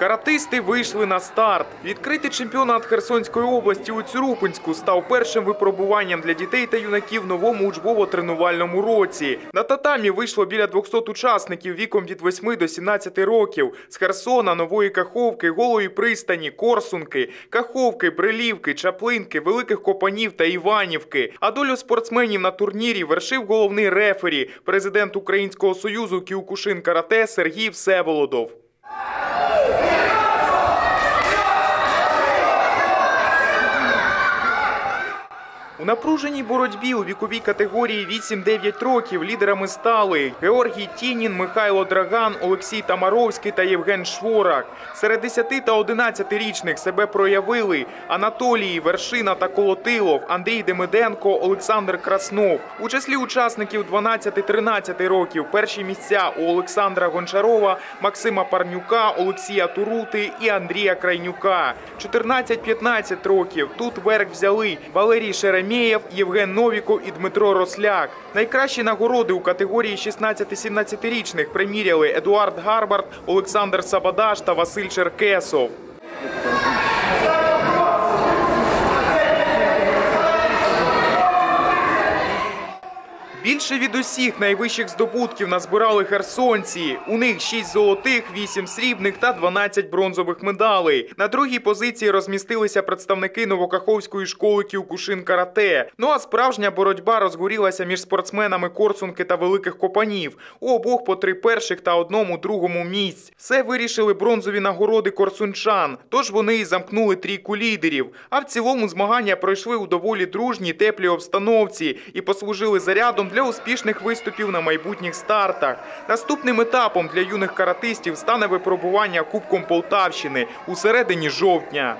Каратисти вийшли на старт. Відкритий чемпіонат Херсонської області у Цюрупинську став першим випробуванням для дітей та юнаків новому учбово-тренувальному році. На татамі вийшло біля 200 учасників віком від 8 до 17 років з Херсона, Нової Каховки, Голої пристані, Корсунки, Каховки, Брилівки, Чаплинки, Великих Копанів та Іванівки. А долю спортсменів на турнірі вершив головний рефері, президент Українського союзу Кіокушин Карате Сергій Всеволодов. У напруженій боротьбі у віковій категорії 8-9 років лідерами стали Георгій Тінін, Михайло Драган, Олексій Тамаровський та Євген Шворак. Серед 10 та 11-річних себе проявили Анатолій Вершина та Колотилов, Андрій Демиденко, Олександр Краснов. У числі учасників 12-13 років перші місця у Олександра Гончарова, Максима Парнюка, Олексія Турути і Андрія Крайнюка. 14-15 років тут верх взяли Валерій Шеремєєв, Євген Новіков і Дмитро Росляк. Найкращі нагороди у категорії 16-17-річних приміряли Едуард Гарбард, Олександр Сабадаш та Василь Черкесов. Більше від усіх найвищих здобутків назбирали херсонці. У них 6 золотих, 8 срібних та 12 бронзових медалей. На другій позиції розмістилися представники Новокаховської школи Кіокушин Карате. Ну а справжня боротьба розгорілася між спортсменами Корсунки та Великих Копанів. У обох по три перших та одному другому місць. Все вирішили бронзові нагороди корсунчан. Тож вони і замкнули трійку лідерів. А в цілому змагання пройшли у доволі дружній теплій обстановці і послужили зарядом для успішних виступів на майбутніх стартах. Наступним етапом для юних каратистів стане випробування Кубком Полтавщини у середині жовтня.